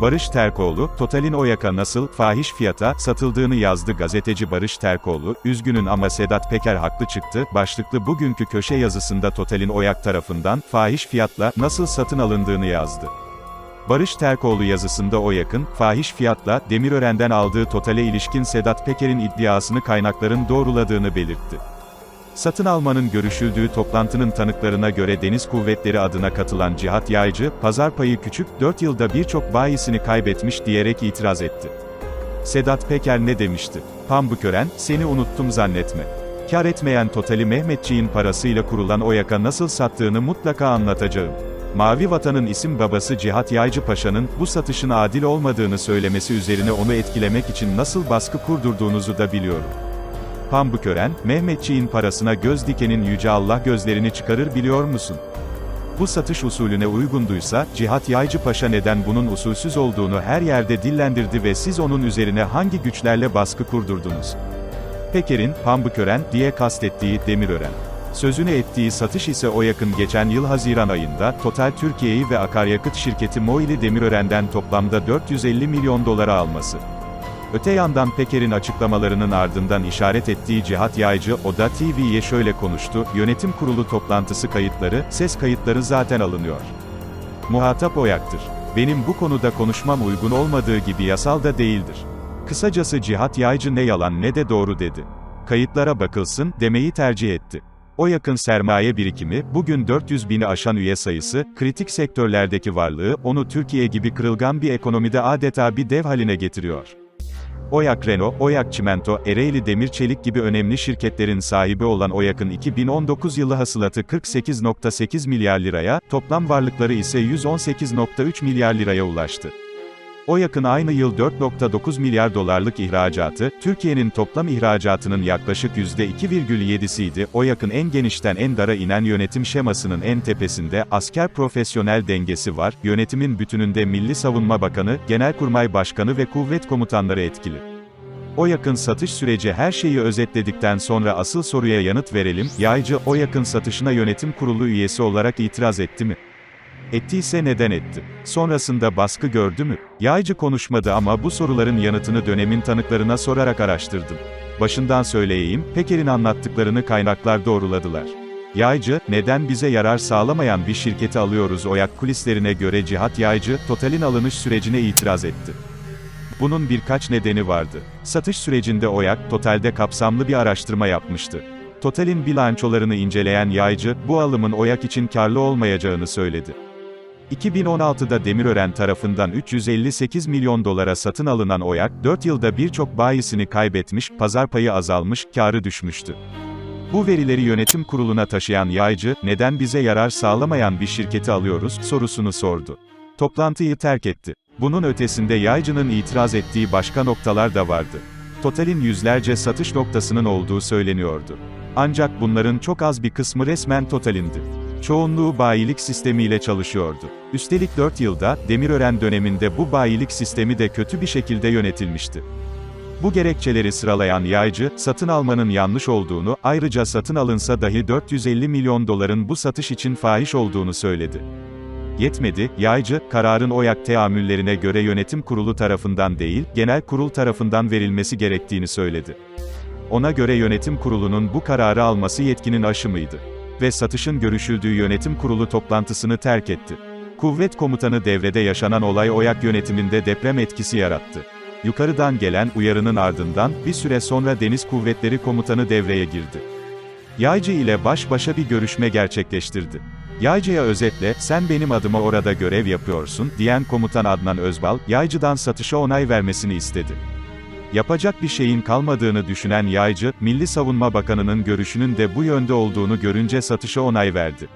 Barış Terkoğlu, Total'in Oyak'a nasıl, fahiş fiyata, satıldığını yazdı gazeteci Barış Terkoğlu, üzgünün ama Sedat Peker haklı çıktı, başlıklı bugünkü köşe yazısında Total'in Oyak tarafından, fahiş fiyatla, nasıl satın alındığını yazdı. Barış Terkoğlu yazısında Oyak'ın, fahiş fiyatla, Demirören'den aldığı Total'e ilişkin Sedat Peker'in iddiasını kaynakların doğruladığını belirtti. Satın almanın görüşüldüğü toplantının tanıklarına göre Deniz Kuvvetleri adına katılan Cihat Yaycı, pazar payı küçük, 4 yılda birçok bayisini kaybetmiş diyerek itiraz etti. Sedat Peker ne demişti? Pambukören, seni unuttum zannetme. Kar etmeyen Total'i Mehmetçiğin parasıyla kurulan Oyak'a nasıl sattığını mutlaka anlatacağım. Mavi Vatan'ın isim babası Cihat Yaycı Paşa'nın, bu satışın adil olmadığını söylemesi üzerine onu etkilemek için nasıl baskı kurdurduğunuzu da biliyorum. Pambukören, Mehmetçiğin parasına göz dikenin Yüce Allah gözlerini çıkarır biliyor musun? Bu satış usulüne uygunduysa, Cihat Yaycı Paşa neden bunun usulsüz olduğunu her yerde dillendirdi ve siz onun üzerine hangi güçlerle baskı kurdurdunuz? Peker'in, Pambukören, diye kastettiği, Demirören. Sözünü ettiği satış ise o yakın geçen yıl Haziran ayında, Total Türkiye'yi ve akaryakıt şirketi Moili Demirören'den toplamda 450 milyon dolara alması. Öte yandan Peker'in açıklamalarının ardından işaret ettiği Cihat Yaycı, Oda TV'ye şöyle konuştu, yönetim kurulu toplantısı kayıtları, ses kayıtları zaten alınıyor. Muhatap Oyak'tır. Benim bu konuda konuşmam uygun olmadığı gibi yasal da değildir. Kısacası Cihat Yaycı ne yalan ne de doğru dedi. Kayıtlara bakılsın, demeyi tercih etti. O yakın sermaye birikimi, bugün 400 bini aşan üye sayısı, kritik sektörlerdeki varlığı, onu Türkiye gibi kırılgan bir ekonomide adeta bir dev haline getiriyor. Oyak Renault, Oyak Çimento, Ereğli Demir Çelik gibi önemli şirketlerin sahibi olan Oyak'ın 2019 yılı hasılatı 48.8 milyar liraya, toplam varlıkları ise 118.3 milyar liraya ulaştı. Oyak'ın aynı yıl 4.9 milyar dolarlık ihracatı, Türkiye'nin toplam ihracatının yaklaşık %2,7'siydi. Oyak'ın en genişten en dara inen yönetim şemasının en tepesinde, asker profesyonel dengesi var, yönetimin bütününde Milli Savunma Bakanı, Genelkurmay Başkanı ve kuvvet komutanları etkili. O yakın satış süreci her şeyi özetledikten sonra asıl soruya yanıt verelim, Yaycı, o yakın satışına yönetim kurulu üyesi olarak itiraz etti mi? Ettiyse neden etti? Sonrasında baskı gördü mü? Yaycı konuşmadı ama bu soruların yanıtını dönemin tanıklarına sorarak araştırdım. Başından söyleyeyim, Peker'in anlattıklarını kaynaklar doğruladılar. Yaycı, neden bize yarar sağlamayan bir şirketi alıyoruz oyak kulislerine göre Cihat Yaycı, Total'in alınış sürecine itiraz etti. Bunun birkaç nedeni vardı. Satış sürecinde Oyak, Total'de kapsamlı bir araştırma yapmıştı. Total'in bilançolarını inceleyen Yaycı, bu alımın Oyak için karlı olmayacağını söyledi. 2016'da Demirören tarafından 358 milyon dolara satın alınan Oyak, 4 yılda birçok bayisini kaybetmiş, pazar payı azalmış, karı düşmüştü. Bu verileri yönetim kuruluna taşıyan Yaycı, neden bize yarar sağlamayan bir şirketi alıyoruz, sorusunu sordu. Toplantıyı terk etti. Bunun ötesinde Yaycı'nın itiraz ettiği başka noktalar da vardı. Total'in yüzlerce satış noktasının olduğu söyleniyordu. Ancak bunların çok az bir kısmı resmen Total'indi. Çoğunluğu bayilik sistemiyle çalışıyordu. Üstelik 4 yılda, Demirören döneminde bu bayilik sistemi de kötü bir şekilde yönetilmişti. Bu gerekçeleri sıralayan Yaycı, satın almanın yanlış olduğunu, ayrıca satın alınsa dahi 450 milyon doların bu satış için fahiş olduğunu söyledi. Yetmedi, Yaycı, kararın OYAK teamüllerine göre yönetim kurulu tarafından değil, genel kurul tarafından verilmesi gerektiğini söyledi. Ona göre yönetim kurulunun bu kararı alması yetkinin aşımıydı. Ve satışın görüşüldüğü yönetim kurulu toplantısını terk etti. Kuvvet komutanı devrede yaşanan olay OYAK yönetiminde deprem etkisi yarattı. Yukarıdan gelen uyarının ardından, bir süre sonra Deniz Kuvvetleri Komutanı devreye girdi. Yaycı ile baş başa bir görüşme gerçekleştirdi. Yaycı'ya özetle, sen benim adıma orada görev yapıyorsun, diyen komutan Adnan Özbal, Yaycı'dan satışa onay vermesini istedi. Yapacak bir şeyin kalmadığını düşünen Yaycı, Milli Savunma Bakanı'nın görüşünün de bu yönde olduğunu görünce satışa onay verdi.